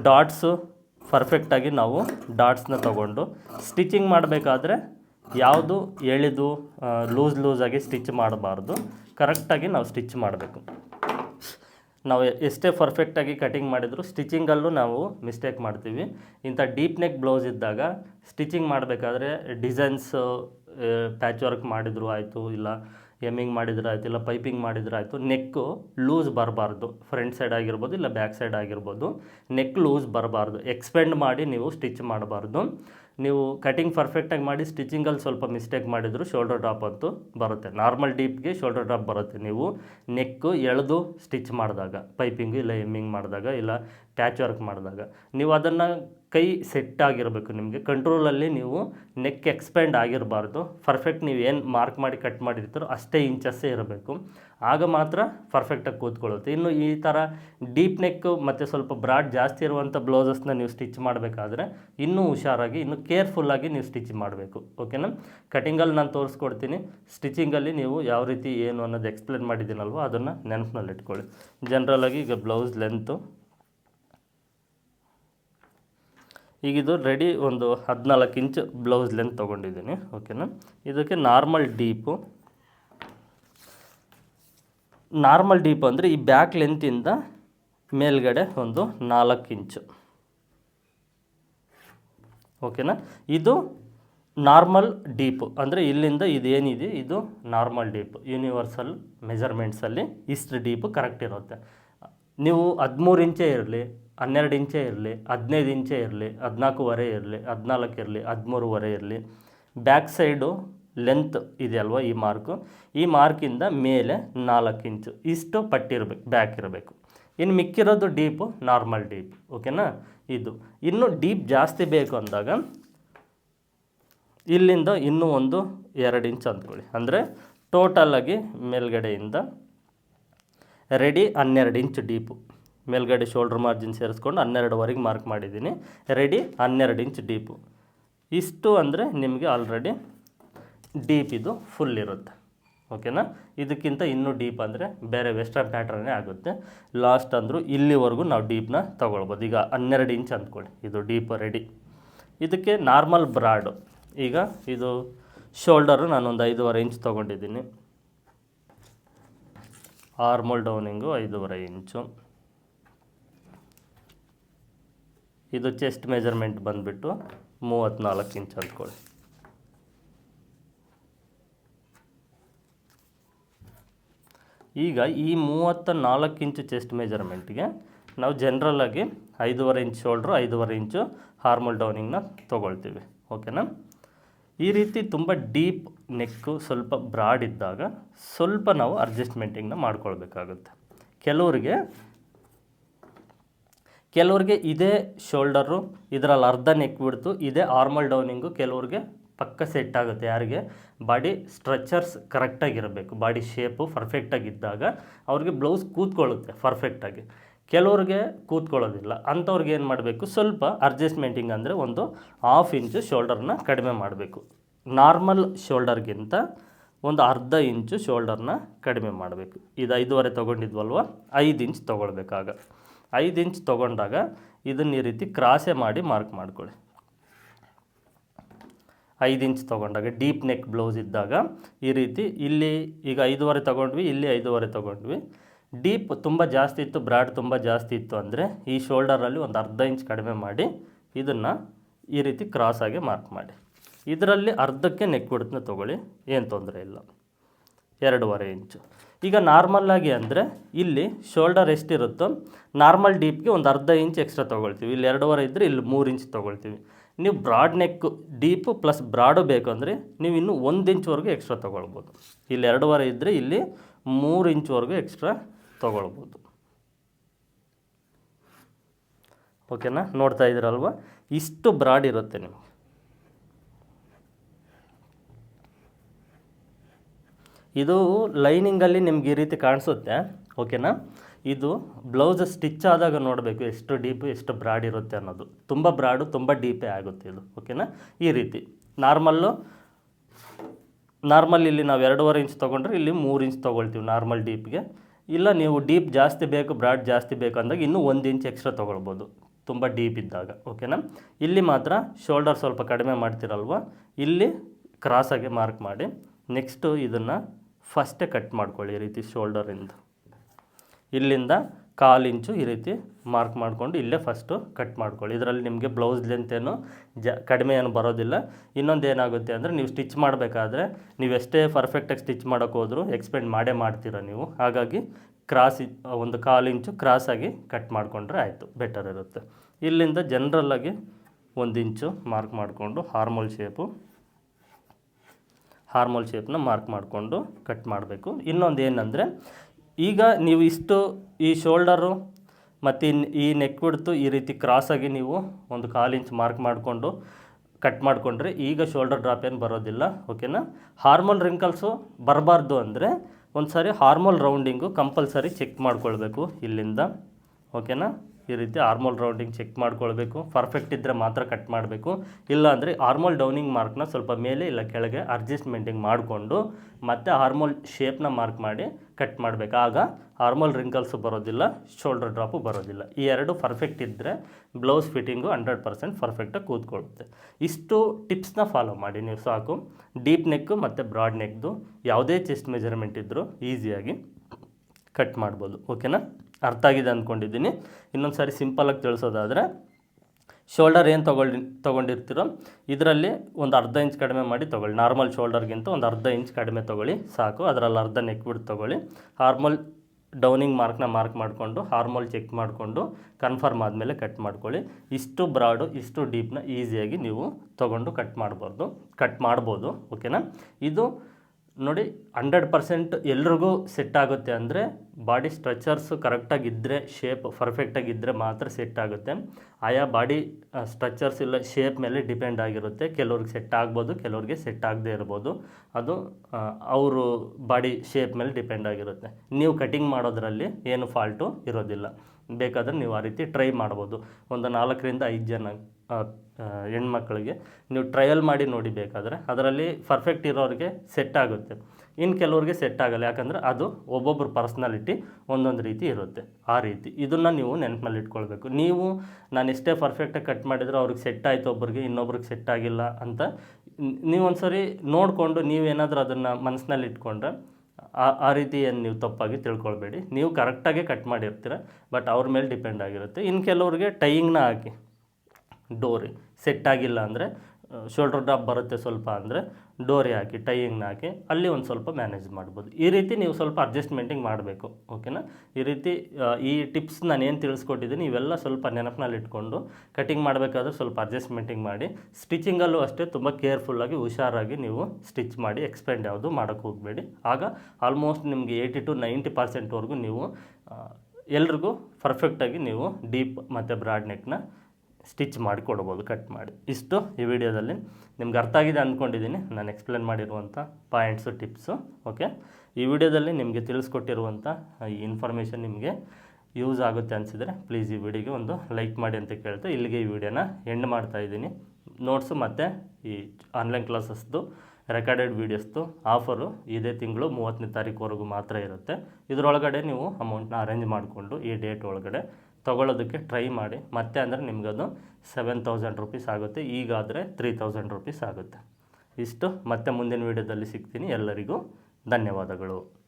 ಡಾಟ್ಸು ಪರ್ಫೆಕ್ಟಾಗಿ ನಾವು ಡಾಟ್ಸ್ನ ತೊಗೊಂಡು ಸ್ಟಿಚಿಂಗ್ ಮಾಡಬೇಕಾದ್ರೆ ಯಾವುದು ಎಳೆದು ಲೂಸ್ ಲೂಸಾಗಿ ಸ್ಟಿಚ್ ಮಾಡಬಾರ್ದು. ಕರೆಕ್ಟಾಗಿ ನಾವು ಸ್ಟಿಚ್ ಮಾಡಬೇಕು. ನಾವು ಎಷ್ಟೇ ಪರ್ಫೆಕ್ಟಾಗಿ ಕಟಿಂಗ್ ಮಾಡಿದರೂ ಸ್ಟಿಚಿಂಗಲ್ಲೂ ನಾವು ಮಿಸ್ಟೇಕ್ ಮಾಡ್ತೀವಿ. ಇಂಥ ಡೀಪ್ ನೆಕ್ ಬ್ಲೌಸ್ ಇದ್ದಾಗ ಸ್ಟಿಚಿಂಗ್ ಮಾಡಬೇಕಾದ್ರೆ ಡಿಸೈನ್ಸು ಪ್ಯಾಚ್ ವರ್ಕ್ ಮಾಡಿದ್ರು ಆಯಿತು, ಇಲ್ಲ ಎಮ್ಮಿಂಗ್ ಮಾಡಿದ್ರೆ ಆಯಿತು, ಇಲ್ಲ ಪೈಪಿಂಗ್ ಮಾಡಿದ್ರೆ ಆಯಿತು ನೆಕ್ಕು ಲೂಸ್ ಬರಬಾರ್ದು. ಫ್ರಂಟ್ ಸೈಡ್ ಆಗಿರ್ಬೋದು, ಇಲ್ಲ ಬ್ಯಾಕ್ ಸೈಡ್ ಆಗಿರ್ಬೋದು ನೆಕ್ ಲೂಸ್ ಬರಬಾರ್ದು. ಎಕ್ಸ್ಪೆಂಡ್ ಮಾಡಿ ನೀವು ಸ್ಟಿಚ್ ಮಾಡಬಾರ್ದು. ನೀವು ಕಟಿಂಗ್ ಪರ್ಫೆಕ್ಟಾಗಿ ಮಾಡಿ ಸ್ಟಿಚಿಂಗಲ್ಲಿ ಸ್ವಲ್ಪ ಮಿಸ್ಟೇಕ್ ಮಾಡಿದ್ರು ಶೋಲ್ಡರ್ ಡ್ರಾಪ್ ಅಂತೂ ಬರುತ್ತೆ. ನಾರ್ಮಲ್ ಡೀಪ್ಗೆ ಶೋಲ್ಡರ್ ಡ್ರಾಪ್ ಬರುತ್ತೆ. ನೀವು ನೆಕ್ಕು ಎಳೆದು ಸ್ಟಿಚ್ ಮಾಡಿದಾಗ ಪೈಪಿಂಗು ಇಲ್ಲ ಎಮ್ಮಿಂಗ್ ಮಾಡಿದಾಗ, ಇಲ್ಲ ಪ್ಯಾಚ್ ವರ್ಕ್ ಮಾಡಿದಾಗ. ನೀವು ಅದನ್ನು ಕೈ ಸೆಟ್ ಆಗಿರಬೇಕು ನಿಮಗೆ. ಕಂಟ್ರೋಲಲ್ಲಿ ನೀವು ನೆಕ್ ಎಕ್ಸ್ಪೆಂಡ್ ಆಗಿರಬಾರ್ದು. ಪರ್ಫೆಕ್ಟ್ ನೀವು ಏನು ಮಾರ್ಕ್ ಮಾಡಿ ಕಟ್ ಮಾಡಿರ್ತೀರೋ ಅಷ್ಟೇ ಇಂಚಸ್ಸೇ ಇರಬೇಕು. ಆಗ ಮಾತ್ರ ಪರ್ಫೆಕ್ಟಾಗಿ ಕೂತ್ಕೊಳ್ಳುತ್ತೆ. ಇನ್ನು ಈ ಥರ ಡೀಪ್ ನೆಕ್ಕು ಮತ್ತು ಸ್ವಲ್ಪ ಬ್ರಾಡ್ ಜಾಸ್ತಿ ಇರುವಂಥ ಬ್ಲೌಸಸ್ನ ನೀವು ಸ್ಟಿಚ್ ಮಾಡಬೇಕಾದ್ರೆ ಇನ್ನೂ ಹುಷಾರಾಗಿ, ಇನ್ನೂ ಕೇರ್ಫುಲ್ಲಾಗಿ ನೀವು ಸ್ಟಿಚ್ ಮಾಡಬೇಕು. ಓಕೆನಾ ಕಟಿಂಗಲ್ಲಿ ನಾನು ತೋರಿಸ್ಕೊಡ್ತೀನಿ. ಸ್ಟಿಚಿಂಗಲ್ಲಿ ನೀವು ಯಾವ ರೀತಿ ಏನು ಅನ್ನೋದು ಎಕ್ಸ್ಪ್ಲೇನ್ ಮಾಡಿದ್ದೀನಲ್ವೋ ಅದನ್ನು ನೆನಪಿನಲ್ಲಿ ಇಟ್ಕೊಳ್ಳಿ ಜನ್ರಲಾಗಿ ಈಗ ಬ್ಲೌಸ್ ಲೆಂತು ಈಗ ಇದು ರೆಡಿ ಒಂದು ಹದಿನಾಲ್ಕು ಇಂಚ್ ಬ್ಲೌಸ್ ಲೆಂತ್ ತೊಗೊಂಡಿದ್ದೀನಿ ಓಕೆನಾ ಇದಕ್ಕೆ ನಾರ್ಮಲ್ ಡೀಪು ನಾರ್ಮಲ್ ಡೀಪ್ ಅಂದರೆ ಈ ಬ್ಯಾಕ್ ಲೆಂತಿಂದ ಮೇಲ್ಗಡೆ ಒಂದು ನಾಲ್ಕು ಇಂಚು. ಓಕೆನಾ ಇದು ನಾರ್ಮಲ್ ಡೀಪು ಅಂದರೆ ಇಲ್ಲಿಂದ ಇದೇನಿದೆ ಇದು ನಾರ್ಮಲ್ ಡೀಪ್ ಯೂನಿವರ್ಸಲ್ ಮೆಜರ್ಮೆಂಟ್ಸಲ್ಲಿ ಇಷ್ಟು ಡೀಪ್ ಕರೆಕ್ಟ್ ಇರುತ್ತೆ. ನೀವು ಹದಿಮೂರು ಇಂಚೇ ಇರಲಿ ಹನ್ನೆರಡು ಇಂಚೇ ಇರಲಿ, ಹದಿನೈದು ಇಂಚೇ ಇರಲಿ ಹದಿನಾಲ್ಕೂವರೆ ಇರಲಿ, ಹದಿನಾಲ್ಕು ಇರಲಿ, ಹದಿಮೂರುವರೆ ಇರಲಿ. ಬ್ಯಾಕ್ ಸೈಡು ಲೆಂತ್ ಇದೆಯಲ್ವ ಈ ಮಾರ್ಕು? ಈ ಮಾರ್ಕಿಂದ ಮೇಲೆ ನಾಲ್ಕು ಇಂಚು. ಇಷ್ಟು ಪಟ್ಟಿರಬೇಕು ಬ್ಯಾಕ್ ಇರಬೇಕು. ಇನ್ನು ಮಿಕ್ಕಿರೋದು ಡೀಪು, ನಾರ್ಮಲ್ ಡೀಪ್, ಓಕೆನಾ? ಇದು. ಇನ್ನು ಡೀಪ್ ಜಾಸ್ತಿ ಬೇಕು ಅಂದಾಗ ಇಲ್ಲಿಂದ ಇನ್ನೂ ಒಂದು ಎರಡು ಇಂಚ್ ಅಂದ್ಕೊಳ್ಳಿ. ಅಂದರೆ ಆಗಿ ಮೇಲ್ಗಡೆಯಿಂದ ರೆಡಿ ಹನ್ನೆರಡು ಇಂಚ್ ಡೀಪು. ಮೇಲ್ಗಡೆ ಶೋಲ್ಡ್ರ್ ಮಾರ್ಜಿನ್ ಸೇರಿಸ್ಕೊಂಡು ಹನ್ನೆರಡುವರೆಗೆ ಮಾರ್ಕ್ ಮಾಡಿದ್ದೀನಿ. ರೆಡಿ ಹನ್ನೆರಡು ಇಂಚ್ ಡೀಪು ಇಷ್ಟು ಅಂದರೆ ನಿಮಗೆ ಆಲ್ರೆಡಿ ಡೀಪ್ ಇದು ಫುಲ್ ಇರುತ್ತೆ. ಓಕೆನಾ ಇದಕ್ಕಿಂತ ಇನ್ನೂ ಡೀಪ್ ಅಂದರೆ ಬೇರೆ ವೆಸ್ಟರ್ನ್ ಪ್ಯಾಟ್ರನ್ನೇ ಆಗುತ್ತೆ. ಲಾಸ್ಟ್ ಅಂದರೂ ಇಲ್ಲಿವರೆಗೂ ನಾವು ಡೀಪ್ನ ತೊಗೊಳ್ಬೋದು. ಈಗ ಹನ್ನೆರಡು ಇಂಚ್ ಅಂದ್ಕೊಳ್ಳಿ ಇದು ಡೀಪ್ ರೆಡಿ ಇದಕ್ಕೆ ನಾರ್ಮಲ್ ಬ್ರಾಡು ಈಗ ಇದು ಶೋಲ್ಡರು ನಾನೊಂದು ಐದೂವರೆ ಇಂಚ್ ತೊಗೊಂಡಿದ್ದೀನಿ. ಆರ್ಮಲ್ ಡೌನಿಂಗು ಐದೂವರೆ ಇಂಚು ಇದು ಚೆಸ್ಟ್ ಮೆಜರ್ಮೆಂಟ್ ಬಂದುಬಿಟ್ಟು ಮೂವತ್ತ್ನಾಲ್ಕು ಇಂಚ್ ಅಂದ್ಕೊಳ್ಳಿ. ಈಗ ಈ ಮೂವತ್ತ ನಾಲ್ಕು ಇಂಚು ಚೆಸ್ಟ್ ಮೆಜರ್ಮೆಂಟ್ಗೆ ನಾವು ಜನ್ರಲ್ಲಾಗಿ ಐದೂವರೆ ಇಂಚ್ ಶೋಲ್ಡ್ರು ಐದೂವರೆ ಇಂಚು ಹಾರ್ಮಲ್ ಡೌನಿಂಗ್ನ ತೊಗೊಳ್ತೀವಿ. ಓಕೆನಾ ಈ ರೀತಿ ತುಂಬ ಡೀಪ್ ನೆಕ್ಕು ಸ್ವಲ್ಪ ಬ್ರಾಡ್ ಇದ್ದಾಗ ಸ್ವಲ್ಪ ನಾವು ಅಡ್ಜಸ್ಟ್ಮೆಂಟಿಂಗ್ನ ಮಾಡ್ಕೊಳ್ಬೇಕಾಗುತ್ತೆ. ಕೆಲವರಿಗೆ ಕೆಲವ್ರಿಗೆ ಇದೇ ಶೋಲ್ಡರು, ಇದರಲ್ಲಿ ಅರ್ಧ ನೆಕ್ ಬಿಡ್ತು ಇದೇ ಆರ್ಮಲ್ ಡೌನಿಂಗು ಕೆಲವ್ರಿಗೆ ಪಕ್ಕ ಸೆಟ್ ಆಗುತ್ತೆ. ಯಾರಿಗೆ? ಬಾಡಿ ಸ್ಟ್ರಚ್ಚರ್ಸ್ ಕರೆಕ್ಟಾಗಿರಬೇಕು ಬಾಡಿ ಶೇಪು ಪರ್ಫೆಕ್ಟಾಗಿದ್ದಾಗ ಅವ್ರಿಗೆ ಬ್ಲೌಸ್ ಕೂತ್ಕೊಳ್ಳುತ್ತೆ ಪರ್ಫೆಕ್ಟಾಗಿ ಕೆಲವ್ರಿಗೆ ಕೂತ್ಕೊಳ್ಳೋದಿಲ್ಲ. ಅಂಥವ್ರಿಗೆ ಏನು ಮಾಡಬೇಕು? ಸ್ವಲ್ಪ ಅಡ್ಜಸ್ಟ್ಮೆಂಟಿಂಗ್ ಅಂದರೆ ಒಂದು ಹಾಫ್ ಇಂಚು ಶೋಲ್ಡರ್ನ ಕಡಿಮೆ ಮಾಡಬೇಕು. ನಾರ್ಮಲ್ ಶೋಲ್ಡರ್ಗಿಂತ ಒಂದು ಅರ್ಧ ಇಂಚು ಶೋಲ್ಡರ್ನ ಕಡಿಮೆ ಮಾಡಬೇಕು. ಇದು ಐದುವರೆ ತೊಗೊಂಡಿದ್ವಲ್ವ? ಐದು ಇಂಚ್ ತೊಗೊಳ್ಬೇಕಾಗ. ಐದು ಇಂಚ್ ತೊಗೊಂಡಾಗ ಇದನ್ನ ಈ ರೀತಿ ಕ್ರಾಸೆ ಮಾಡಿ ಮಾರ್ಕ್ ಮಾಡ್ಕೊಳ್ಳಿ. ಐದು ಇಂಚ್ ತೊಗೊಂಡಾಗ ಡೀಪ್ ನೆಕ್ ಬ್ಲೌಸ್ ಇದ್ದಾಗ ಈ ರೀತಿ ಇಲ್ಲಿ ಈಗ ಐದೂವರೆ ತೊಗೊಂಡ್ವಿ, ಇಲ್ಲಿ ಐದುವರೆ ತೊಗೊಂಡ್ವಿ. ಡೀಪ್ ತುಂಬ ಜಾಸ್ತಿ ಇತ್ತು, ಬ್ರಾಡ್ ತುಂಬ ಜಾಸ್ತಿ ಇತ್ತು ಅಂದರೆ ಈ ಶೋಲ್ಡರಲ್ಲಿ ಒಂದು ಅರ್ಧ ಇಂಚ್ ಕಡಿಮೆ ಮಾಡಿ ಇದನ್ನು ಈ ರೀತಿ ಕ್ರಾಸಾಗಿ ಮಾರ್ಕ್ ಮಾಡಿ. ಇದರಲ್ಲಿ ಅರ್ಧಕ್ಕೆ ನೆಕ್ ಬಿಡ್ತನ್ನ ತೊಗೊಳ್ಳಿ, ಏನು ತೊಂದರೆ ಇಲ್ಲ. ಎರಡೂವರೆ ಇಂಚು. ಈಗ ನಾರ್ಮಲ್ಲಾಗಿ ಅಂದರೆ ಇಲ್ಲಿ ಶೋಲ್ಡರ್ ಎಷ್ಟಿರುತ್ತೋ ನಾರ್ಮಲ್ ಡೀಪ್ಗೆ ಒಂದು ಅರ್ಧ ಇಂಚ್ ಎಕ್ಸ್ಟ್ರಾ ತೊಗೊಳ್ತೀವಿ. ಇಲ್ಲಿ ಎರಡೂವರೆ ಇದ್ದರೆ ಇಲ್ಲಿ ಮೂರು ಇಂಚ್ ತೊಗೊಳ್ತೀವಿ. ನೀವು broad neck deep plus broad ಬೇಕು ಅಂದರೆ ನೀವು ಇನ್ನೂ ಒಂದು ಇಂಚ್ವರೆಗೂ ಎಕ್ಸ್ಟ್ರಾ ತೊಗೊಳ್ಬೋದು. ಇಲ್ಲಿ ಎರಡೂವರೆ ಇದ್ದರೆ ಇಲ್ಲಿ ಮೂರು ಇಂಚ್ವರೆಗೂ ಎಕ್ಸ್ಟ್ರಾ ತೊಗೊಳ್ಬೋದು. ಓಕೆನಾ ನೋಡ್ತಾ ಇದ್ದೀರಲ್ವ ಇಷ್ಟು ಬ್ರಾಡ್ ಇರುತ್ತೆ ನಿಮಗೆ. ಇದು ಲೈನಿಂಗಲ್ಲಿ ನಿಮ್ಗೆ ಈ ರೀತಿ ಕಾಣಿಸುತ್ತೆ, ಓಕೆನಾ? ಇದು ಬ್ಲೌಸ್ ಸ್ಟಿಚ್ ಆದಾಗ ನೋಡಬೇಕು ಎಷ್ಟು ಡೀಪ್, ಎಷ್ಟು ಬ್ರಾಡ್ ಇರುತ್ತೆ ಅನ್ನೋದು. ತುಂಬ ಬ್ರಾಡು, ತುಂಬ ಡೀಪೇ ಆಗುತ್ತೆ ಇದು, ಓಕೆನಾ? ಈ ರೀತಿ. ನಾರ್ಮಲ್ಲು, ನಾರ್ಮಲ್ ಇಲ್ಲಿ ನಾವು ಎರಡೂವರೆ ಇಂಚ್ ತೊಗೊಂಡ್ರೆ ಇಲ್ಲಿ ಮೂರು ಇಂಚ್ ತೊಗೊಳ್ತೀವಿ ನಾರ್ಮಲ್ ಡೀಪ್ಗೆ. ಇಲ್ಲ ನೀವು ಡೀಪ್ ಜಾಸ್ತಿ ಬೇಕು, ಬ್ರಾಡ್ ಜಾಸ್ತಿ ಬೇಕು ಅಂದಾಗ ಇನ್ನೂ ಒಂದು ಇಂಚ್ ಎಕ್ಸ್ಟ್ರಾ ತೊಗೊಳ್ಬೋದು, ತುಂಬ ಡೀಪ್ ಇದ್ದಾಗ, ಓಕೆನಾ? ಇಲ್ಲಿ ಮಾತ್ರ ಶೋಲ್ಡರ್ ಸ್ವಲ್ಪ ಕಡಿಮೆ ಮಾಡ್ತಿರಲ್ವ? ಇಲ್ಲಿ ಕ್ರಾಸಾಗಿ ಮಾರ್ಕ್ ಮಾಡಿ, ನೆಕ್ಸ್ಟು ಇದನ್ನು ಫಸ್ಟೇ ಕಟ್ ಮಾಡ್ಕೊಳ್ಳಿ ಈ ರೀತಿ ಶೋಲ್ಡರಿಂದ ಇಲ್ಲಿಂದ ಕಾಲು ಇಂಚು ಈ ರೀತಿ ಮಾರ್ಕ್ ಮಾಡಿಕೊಂಡು ಇಲ್ಲೇ ಫಸ್ಟು ಕಟ್ ಮಾಡ್ಕೊಳ್ಳಿ. ಇದರಲ್ಲಿ ನಿಮಗೆ ಬ್ಲೌಸ್ ಲೆಂತ್ ಏನು ಜ, ಕಡಿಮೆ ಏನು ಬರೋದಿಲ್ಲ. ಇನ್ನೊಂದು ಏನಾಗುತ್ತೆ ಅಂದರೆ ನೀವು ಸ್ಟಿಚ್ ಮಾಡಬೇಕಾದ್ರೆ ನೀವು ಎಷ್ಟೇ ಪರ್ಫೆಕ್ಟಾಗಿ ಸ್ಟಿಚ್ ಮಾಡೋಕ್ಕೆ ಹೋದರೂ ಎಕ್ಸ್ಪೆಂಡ್ ಮಾಡೇ ಮಾಡ್ತೀರ ನೀವು. ಹಾಗಾಗಿ ಕ್ರಾಸ್ ಒಂದು ಕಾಲು ಇಂಚು ಕ್ರಾಸಾಗಿ ಕಟ್ ಮಾಡಿಕೊಂಡ್ರೆ ಆಯಿತು ಬೆಟರ್ ಇರುತ್ತೆ. ಇಲ್ಲಿಂದ ಜನರಲ್ಲಾಗಿ ಒಂದು ಇಂಚು ಮಾರ್ಕ್ ಮಾಡಿಕೊಂಡು ಹಾರ್ಮಲ್ ಶೇಪು ಹಾರ್ಮೋಲ್ ಶೇಪ್ನ ಮಾರ್ಕ್ ಮಾಡಿಕೊಂಡು ಕಟ್ ಮಾಡಬೇಕು. ಇನ್ನೊಂದು ಏನಂದರೆ ಈಗ ನೀವು ಇಷ್ಟು ಈ ಶೋಲ್ಡರು ಮತ್ತು ಈ ನೆಕ್ ಬಿಡ್ತು ಈ ರೀತಿ ಕ್ರಾಸಾಗಿ ನೀವು ಒಂದು ಕಾಲು ಇಂಚ್ ಮಾರ್ಕ್ ಮಾಡಿಕೊಂಡು ಕಟ್ ಮಾಡಿಕೊಂಡ್ರೆ ಈಗ ಶೋಲ್ಡರ್ ಡ್ರಾಪ್ ಏನು ಬರೋದಿಲ್ಲ ಓಕೆನಾ ಹಾರ್ಮೋಲ್ ರಿಂಕಲ್ಸು ಬರಬಾರ್ದು ಅಂದರೆ ಒಂದು ಸಾರಿ ಹಾರ್ಮೋಲ್ ರೌಂಡಿಂಗು ಕಂಪಲ್ಸರಿ ಚೆಕ್ ಮಾಡ್ಕೊಳ್ಬೇಕು ಇಲ್ಲಿಂದ ಓಕೆನಾ ಈ ರೀತಿ ಆರ್ಮೋಲ್ ರೌಂಡಿಂಗ್ ಚೆಕ್ ಮಾಡ್ಕೊಳ್ಬೇಕು. ಪರ್ಫೆಕ್ಟ್ ಇದ್ದರೆ ಮಾತ್ರ ಕಟ್ ಮಾಡಬೇಕು. ಇಲ್ಲಾಂದರೆ ಆರ್ಮೋಲ್ ಡೌನಿಂಗ್ ಮಾರ್ಕ್ನ ಸ್ವಲ್ಪ ಮೇಲೆ ಇಲ್ಲ ಕೆಳಗೆ ಅಡ್ಜಸ್ಟ್ಮೆಂಟಿಂಗ್ ಮಾಡಿಕೊಂಡು ಮತ್ತೆ ಆರ್ಮೋಲ್ ಶೇಪ್ನ ಮಾರ್ಕ್ ಮಾಡಿ ಕಟ್ ಮಾಡಬೇಕು. ಆಗ ಆರ್ಮೋಲ್ ರಿಂಕಲ್ಸು ಬರೋದಿಲ್ಲ ಶೋಲ್ಡರ್ ಡ್ರಾಪು ಬರೋದಿಲ್ಲ. ಈ ಎರಡು ಪರ್ಫೆಕ್ಟ್ ಇದ್ದರೆ ಬ್ಲೌಸ್ ಫಿಟ್ಟಿಂಗು ಹಂಡ್ರೆಡ್ ಪರ್ಸೆಂಟ್ ಪರ್ಫೆಕ್ಟಾಗಿ ಕೂತ್ಕೊಳ್ಳುತ್ತೆ ಇಷ್ಟು ಟಿಪ್ಸ್ನ ಫಾಲೋ ಮಾಡಿ. ನೀವು ಸಾಕು. ಡೀಪ್ ನೆಕ್ಕು ಮತ್ತು ಬ್ರಾಡ್ ನೆಕ್ದು ಯಾವುದೇ ಚೆಸ್ಟ್ ಮೆಜರ್ಮೆಂಟ್ ಇದ್ದರೂ ಈಸಿಯಾಗಿ ಕಟ್ ಮಾಡ್ಬೋದು. ಓಕೆನಾ ಅರ್ಥ ಆಗಿದೆ ಅಂದ್ಕೊಂಡಿದ್ದೀನಿ ಇನ್ನೊಂದು ಸಾರಿ ಸಿಂಪಲಾಗಿ ತಿಳಿಸೋದಾದರೆ ಶೋಲ್ಡರ್ ಏನು ತೊಗೊಳ್ಳಿ, ತೊಗೊಂಡಿರ್ತೀರೋ, ಇದರಲ್ಲಿ ಒಂದು ಅರ್ಧ ಇಂಚ್ ಕಡಿಮೆ ಮಾಡಿ ತೊಗೊಳ್ಳಿ. ನಾರ್ಮಲ್ ಶೋಲ್ಡರ್ಗಿಂತ ಒಂದು ಅರ್ಧ ಇಂಚ್ ಕಡಿಮೆ ತೊಗೊಳ್ಳಿ, ಸಾಕು. ಅದರಲ್ಲಿ ಅರ್ಧ ನೆಕ್ ಬಿಟ್ಟು ತೊಗೊಳ್ಳಿ. ಹಾರ್ಮಲ್ ಡೌನಿಂಗ್ ಮಾರ್ಕ್ನ ಮಾರ್ಕ್ ಮಾಡಿಕೊಂಡು ಹಾರ್ಮೋಲ್ ಚೆಕ್ ಮಾಡಿಕೊಂಡು ಕನ್ಫರ್ಮ್ ಆದಮೇಲೆ ಕಟ್ ಮಾಡ್ಕೊಳ್ಳಿ. ಇಷ್ಟು ಬ್ರಾಡು ಇಷ್ಟು ಡೀಪ್ನ ಈಸಿಯಾಗಿ ನೀವು ತೊಗೊಂಡು ಕಟ್ ಮಾಡ್ಬಾರ್ದು ಕಟ್ ಮಾಡ್ಬೋದು ಓಕೆನಾ ಇದು ನೋಡಿ, ಹಂಡ್ರೆಡ್ ಪರ್ಸೆಂಟ್ ಎಲ್ರಿಗೂ ಸೆಟ್ ಆಗುತ್ತೆ ಅಂದರೆ ಬಾಡಿ ಸ್ಟ್ರಚರ್ಸು ಕರೆಕ್ಟಾಗಿದ್ದರೆ ಶೇಪ್ ಪರ್ಫೆಕ್ಟಾಗಿದ್ದರೆ ಮಾತ್ರ ಸೆಟ್ ಆಗುತ್ತೆ. ಆಯಾ ಬಾಡಿ ಸ್ಟ್ರಕ್ಚರ್ಸ್ ಇಲ್ಲ ಶೇಪ್ ಮೇಲೆ ಡಿಪೆಂಡ್ ಆಗಿರುತ್ತೆ. ಕೆಲವ್ರಿಗೆ ಸೆಟ್ ಆಗ್ಬೋದು, ಕೆಲವ್ರಿಗೆ ಸೆಟ್ ಆಗದೇ ಇರ್ಬೋದು. ಅದು ಅವರು ಬಾಡಿ ಶೇಪ್ ಮೇಲೆ ಡಿಪೆಂಡ್ ಆಗಿರುತ್ತೆ. ನೀವು ಕಟಿಂಗ್ ಮಾಡೋದ್ರಲ್ಲಿ ಏನು ಫಾಲ್ಟು ಇರೋದಿಲ್ಲ. ಬೇಕಾದರೆ ನೀವು ಆ ರೀತಿ ಟ್ರೈ ಮಾಡ್ಬೋದು. ಒಂದು ನಾಲ್ಕರಿಂದ ಐದು ಜನ ಹೆಣ್ಮಕ್ಳಿಗೆ ನೀವು ಟ್ರಯಲ್ ಮಾಡಿ ನೋಡಿ ಬೇಕಾದರೆ ಅದರಲ್ಲಿ ಪರ್ಫೆಕ್ಟ್ ಇರೋರಿಗೆ ಸೆಟ್ ಆಗುತ್ತೆ. ಇನ್ನು ಕೆಲವ್ರಿಗೆ ಸೆಟ್ ಆಗಲ್ಲ, ಯಾಕಂದರೆ ಅದು ಒಬ್ಬೊಬ್ಬರ ಪರ್ಸ್ನಾಲಿಟಿ ಒಂದೊಂದು ರೀತಿ ಇರುತ್ತೆ. ಆ ರೀತಿ. ಇದನ್ನು ನೀವು ನೆನಪಲ್ಲಿ ಇಟ್ಕೊಳ್ಬೇಕು. ನೀವು ನಾನು ಎಷ್ಟೇ ಪರ್ಫೆಕ್ಟಾಗಿ ಕಟ್ ಮಾಡಿದರೂ ಅವ್ರಿಗೆ ಸೆಟ್ ಆಯಿತು ಒಬ್ಬರಿಗೆ ಇನ್ನೊಬ್ರಿಗೆ ಸೆಟ್ ಆಗಿಲ್ಲ ಅಂತ ನೀವು ಒಂದ್ಸರಿ ನೋಡಿಕೊಂಡು ನೀವೇನಾದರೂ ಅದನ್ನು ಮನಸ್ಸಿನಲ್ಲಿ ಇಟ್ಕೊಂಡ್ರೆ ಆ ಆ ರೀತಿ ಏನು ನೀವು ತಪ್ಪಾಗಿ ತಿಳ್ಕೊಳ್ಬೇಡಿ. ನೀವು ಕರೆಕ್ಟಾಗಿ ಕಟ್ ಮಾಡಿರ್ತೀರ ಬಟ್ ಅವ್ರ ಮೇಲೆ ಡಿಪೆಂಡ್ ಆಗಿರುತ್ತೆ. ಇನ್ನು ಕೆಲವ್ರಿಗೆ ಟೈಯಿಂಗ್ನ ಹಾಕಿ. ಡೋರಿ ಸೆಟ್ ಆಗಿಲ್ಲ ಅಂದರೆ ಶೋಲ್ಡರ್ ಡ್ರಾಪ್ ಬರುತ್ತೆ ಸ್ವಲ್ಪ ಅಂದರೆ ಡೋರಿ ಹಾಕಿ ಟೈಯಿಂಗ್ನ ಹಾಕಿ, ಅಲ್ಲಿ ಒಂದು ಸ್ವಲ್ಪ ಮ್ಯಾನೇಜ್ ಮಾಡ್ಬೋದು. ಈ ರೀತಿ ನೀವು ಸ್ವಲ್ಪ ಅಡ್ಜಸ್ಟ್ಮೆಂಟಿಂಗ್ ಮಾಡಬೇಕು ಓಕೆನಾ ಈ ರೀತಿ ಈ ಟಿಪ್ಸ್ ನಾನು ಏನು ತಿಳಿಸ್ಕೊಟ್ಟಿದ್ದೀನಿ, ಇವೆಲ್ಲ ಸ್ವಲ್ಪ ನೆನಪಿನಲ್ಲಿ ಇಟ್ಕೊಂಡು ಕಟಿಂಗ್ ಮಾಡಬೇಕಾದ್ರೆ ಸ್ವಲ್ಪ ಅಡ್ಜಸ್ಟ್ಮೆಂಟಿಂಗ್ ಮಾಡಿ ಸ್ಟಿಚಿಂಗಲ್ಲೂ ಅಷ್ಟೇ ತುಂಬ ಕೇರ್ಫುಲ್ಲಾಗಿ ಹುಷಾರಾಗಿ ನೀವು ಸ್ಟಿಚ್ ಮಾಡಿ ಎಕ್ಸ್ಪೆಂಡ್ ಯಾವುದು ಮಾಡೋಕ್ಕೆ ಹೋಗಬೇಡಿ. ಆಗ ಆಲ್ಮೋಸ್ಟ್ ನಿಮಗೆ ಏಯ್ಟಿ ಟು ನೈಂಟಿ ಪರ್ಸೆಂಟ್ವರೆಗೂ ನೀವು ಎಲ್ರಿಗೂ ಪರ್ಫೆಕ್ಟಾಗಿ ನೀವು ಡೀಪ್ ಮತ್ತು ಬ್ರಾಡ್ ನೆಕ್ನ ಸ್ಟಿಚ್ ಮಾಡಿಕೊಡ್ಬೋದು, ಕಟ್ ಮಾಡಿ. ಇಷ್ಟು ಈ ವಿಡಿಯೋದಲ್ಲಿ. ನಿಮ್ಗೆ ಅರ್ಥ ಆಗಿದೆ ಅಂದ್ಕೊಂಡಿದ್ದೀನಿ ನಾನು ಎಕ್ಸ್ಪ್ಲೇನ್ ಮಾಡಿರುವಂಥ ಪಾಯಿಂಟ್ಸು ಟಿಪ್ಸು ಓಕೆ ಈ ವಿಡಿಯೋದಲ್ಲಿ ನಿಮಗೆ ತಿಳಿಸ್ಕೊಟ್ಟಿರುವಂಥ ಈ ಇನ್ಫಾರ್ಮೇಷನ್ ನಿಮಗೆ ಯೂಸ್ ಆಗುತ್ತೆ ಅನಿಸಿದರೆ ಪ್ಲೀಸ್ ಈ ವಿಡಿಯೋಗೆ ಒಂದು ಲೈಕ್ ಮಾಡಿ ಅಂತ ಕೇಳ್ತಾ ಇಲ್ಲಿಗೆ ಈ ವಿಡಿಯೋನ ಎಂಡ್ ಮಾಡ್ತಾ ಇದ್ದೀನಿ. ನೋಟ್ಸು ಮತ್ತು ಈ ಆನ್ಲೈನ್ ಕ್ಲಾಸಸ್ದು ರೆಕಾರ್ಡೆಡ್ ವೀಡಿಯೋಸ್ದು ಆಫರು ಇದೇ ತಿಂಗಳು ಮೂವತ್ತನೇ ತಾರೀಕುವರೆಗೂ ಮಾತ್ರ ಇರುತ್ತೆ. ಇದರೊಳಗಡೆ ನೀವು ಅಮೌಂಟ್ನ ಅರೇಂಜ್ ಮಾಡಿಕೊಂಡು ಈ ಡೇಟ್ ಒಳಗಡೆ ತೊಗೊಳ್ಳೋದಕ್ಕೆ ಟ್ರೈ ಮಾಡಿ. ಮತ್ತೆ ಅಂದರೆ ನಿಮಗದು ಸೆವೆನ್ ತೌಸಂಡ್ ರುಪೀಸ್ ಆಗುತ್ತೆ. ಈಗಾದರೆ ತ್ರೀ ತೌಸಂಡ್ ರುಪೀಸ್ ಆಗುತ್ತೆ. ಇಷ್ಟು. ಮತ್ತೆ ಮುಂದಿನ ವೀಡಿಯೋದಲ್ಲಿ ಸಿಗ್ತೀನಿ. ಎಲ್ಲರಿಗೂ ಧನ್ಯವಾದಗಳು.